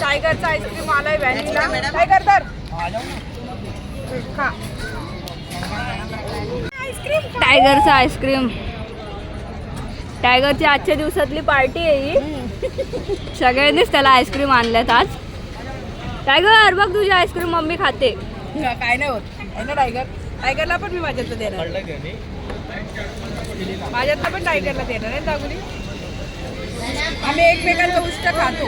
टायगरचा ice cream आलाय vanilla. Tiger तर खा. टायगरचा आईस्क्रीम. टायगरची आजच्या दिवसातली पार्टी आहे ही. सगळ्यांनीच त्याला आईस्क्रीम आणल्यात आज. टायगर बघ तुझी आईस्क्रीम मम्मी खाते. काय नाही होत. आहे ना टायगर? टायगरला पण मी माझ्यातलं देणार. माझ्यातलं पण टायगरला देणार आहे दागुली आम्ही एकमेकांचं उष्ट खातो.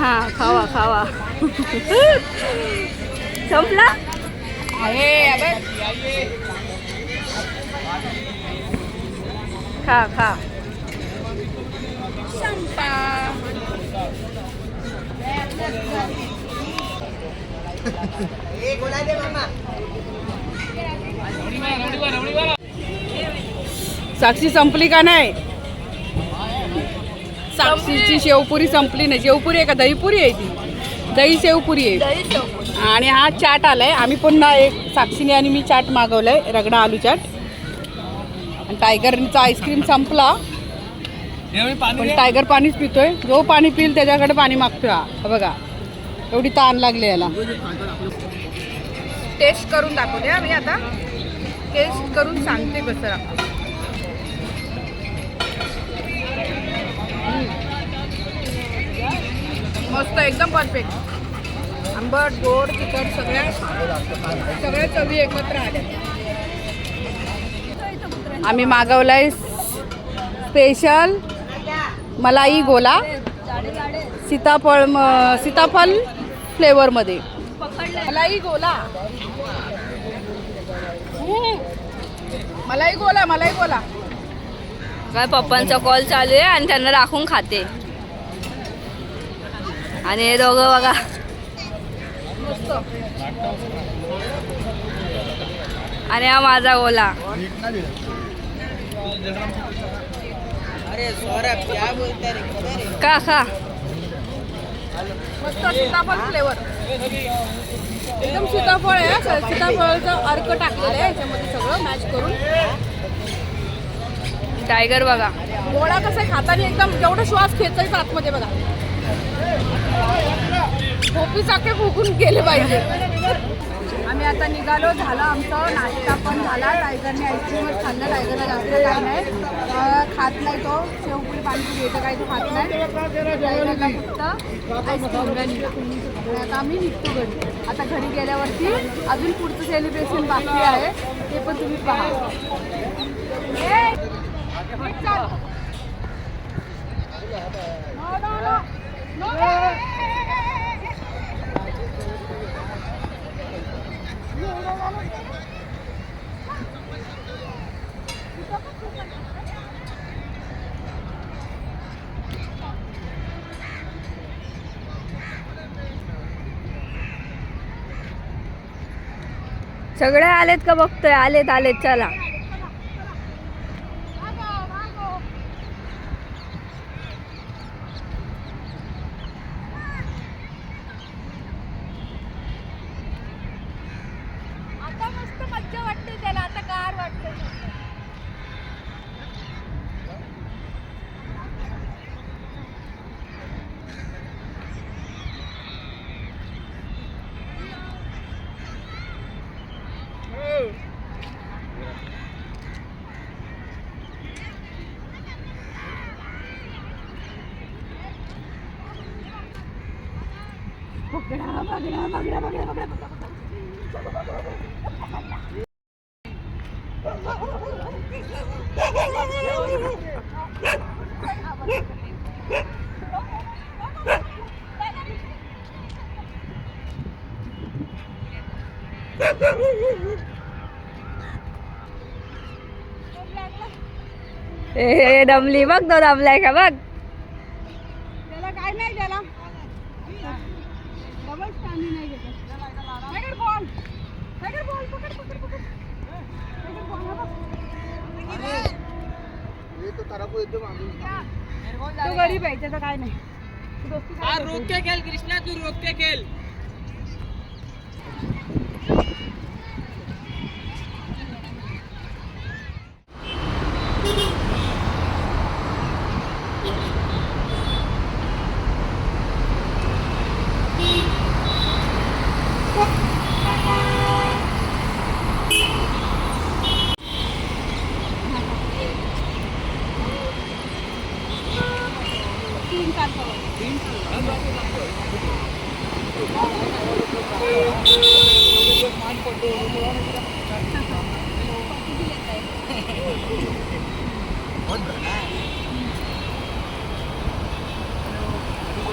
हा खावा खावा. संपला? खा खा. संपा साक्षी संपली का नाही? साक्षीची शेवपुरी संपली नाही. शेवपुरी आहे का? दहीपुरी आहे ती. दही शेवपुरी आहे. आणि हा चाट आलाय. आम्ही पुन्हा एक साक्षीने आणि मी चाट मागवलाय. रगडा आलू चाट. आणि टायगरचा आईस्क्रीम संपला. पण टायगर पाणीच पितोय. जो पाणी पिईल त्याच्याकडे पाणी मागतोय हा. हा बघा. एवढी ताण लागली याला. टेस्ट करून दाखवते आम्ही आता टेस्ट करून सांगते कसं. मस्त एकदम परफेक्ट आंबट गोड तिखट सगळ्या सगळ्या चवी एकत्र आल्या. आम्ही मागवलाय स्पेशल मलाई गोला. सीताफळ सीताफल सीताफळ फ्लेवरमध्ये मलाई गोला. मलाई गोला मलाई गोला. काय पप्पांचा कॉल चालू आहे आणि त्यांना राखून खाते. आणि हे दोघं बघा. मस्त आणि हा माझा गोला का खा मस्त सीताफळ फ्लेवर एकदम सीताफळ आहे हा. सीताफळाचा अर्क टाकलेलं आहे याच्यामध्ये सगळं मॅच करून. टायगर बघा. गोळा कसा आहे, खाताना एकदम जेवढा श्वास खेचायचा आतमध्ये बघा. खोपी साखे फुकून गेले पाहिजे. आम्ही आता निघालो झाला आमचं नाश्ता पण झाला. टायगरने आईस्क्रीमच खाल्लं टायगरला जास्त काही नाही. खात नाही तो. शेवपुरी पाणीपुरी येतं काही तो खात नाही. फक्त आईस्क्रीम आता आम्ही निघतो घरी. आता घरी गेल्यावरती अजून पुढचं सेलिब्रेशन बाकी आहे. ते पण तुम्ही पहा. सगळे आलेत का बघतोय? आलेत आलेत चला. ए, ए, दमली बघ तो दमलाय का बघ त्याला काय नाही त्याला डबल स्टॅमिना नाही. टायगर बॉल टायगर बॉल पकड पकड पकड. टायगर बॉल हा. तो गरीब आहे त्याचं काय नाही? रोक के खेल कृष्णा तू रोक के खेल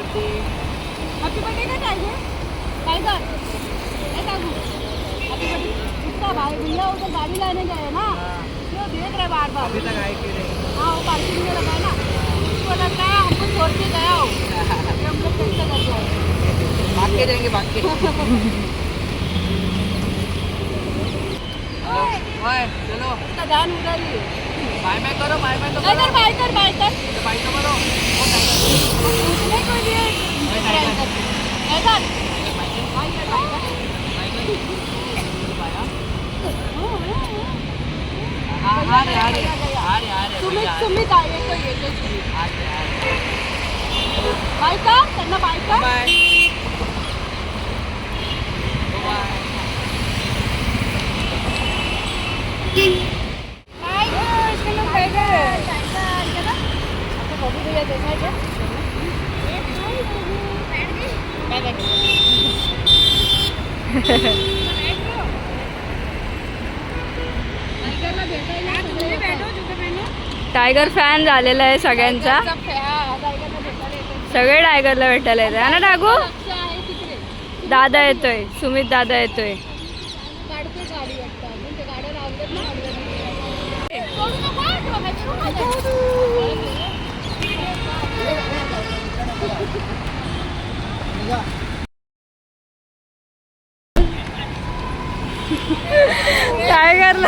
हैप्पी बर्थडे का tiger tiger tiger happy birthday उसका भाई भैया उधर गाड़ी लाने गए ना वो देख रहे बार बार अभी तक आए कि नहीं हाँ वो पार्किंग में लगा ना उसको लगता है हमको छोड़ के गया हो हम लोग कैसे कर जाए भाग के जाएँगे भाग के ओए चलो। उसका ध्यान उधर है। बाय बाय करो बाय बाय तो इधर करो बाई कर बाई कर बाय तो करो उसने कोई भी इधर इधर बाई कर बाई कर हाँ हाँ रे हाँ रे हाँ रे हाँ रे तुम्ही तुम्ही काय येतो येतो तुम्ही हाँ रे, हाँ रे. बाई का त्यांना बाई का बाय बाय टायगर फॅन झालेला आहे सगळ्यांचा. सगळे टायगरला भेटायला येते ना टाकू दादा येतोय. सुमित दादा येतोय. टायगरला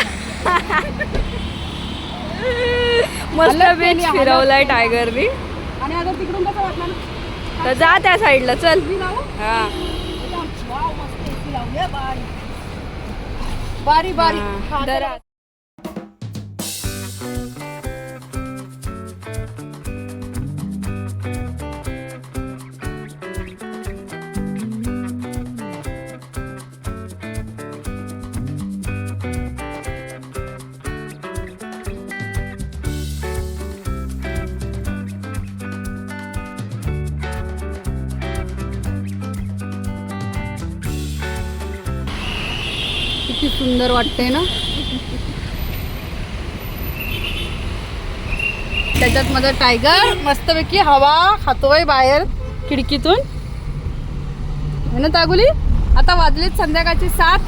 मस्त बीच फिरवलाय टायगरनी आणि तिकडून कसं तर जा त्या साईडला चल. हा. बारी बारी किती सुंदर वाटते ना? त्याच्यात माझा टायगर मस्तपैकी हवा खातोय बाहेर खिडकीतून. है ना तागुली? आता वाजलेत संध्याकाळचे सात.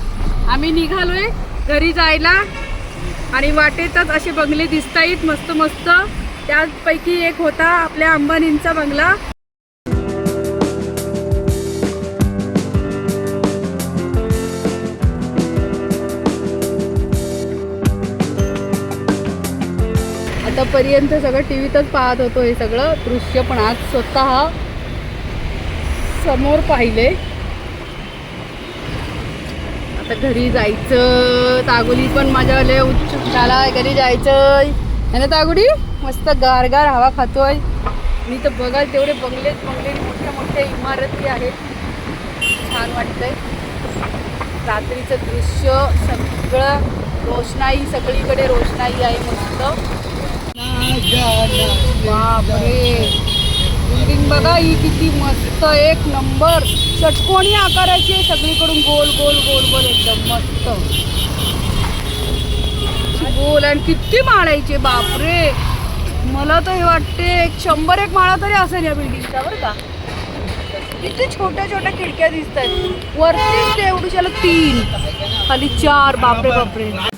आम्ही निघालोय घरी जायला. आणि वाटेतच असे बंगले दिसतायत मस्त मस्त त्यापैकी एक होता आपल्या अंबानींचा बंगला. पर्यंत सगळं टी व्हीतच पाहत होतो हे सगळं. दृश्य पण आज स्वतः समोर पाहिले. आता घरी जायचं. तागुली पण माझ्या लय उत्सुक झाला घरी जायचं है ना तागुडी मस्त गारगार हवा खातोय. मी तर बघाल तेवढे बंगलेच बंगले मोठ्या मोठ्या इमारती आहेत. छान वाटतंय. रात्रीचं दृश्य सगळं रोषणाई सगळीकडे रोषणाई आहे मस्त बापरे. बिल्डिंग बघा ही किती मस्त एक नंबर षटकोणी आकाराची आहे सगळीकडून. गोल गोल गोल गोल. एकदम मस्त. गोल आणि किती माळायचे बापरे. मला तर हे वाटते एक शंभर एक माळा तरी असेल या बिल्डिंगचा बरं का. किती छोट्या छोट्या खिडक्या दिसत आहेत वरतीच एवढी तीन. खाली चार. बापरे बापरे.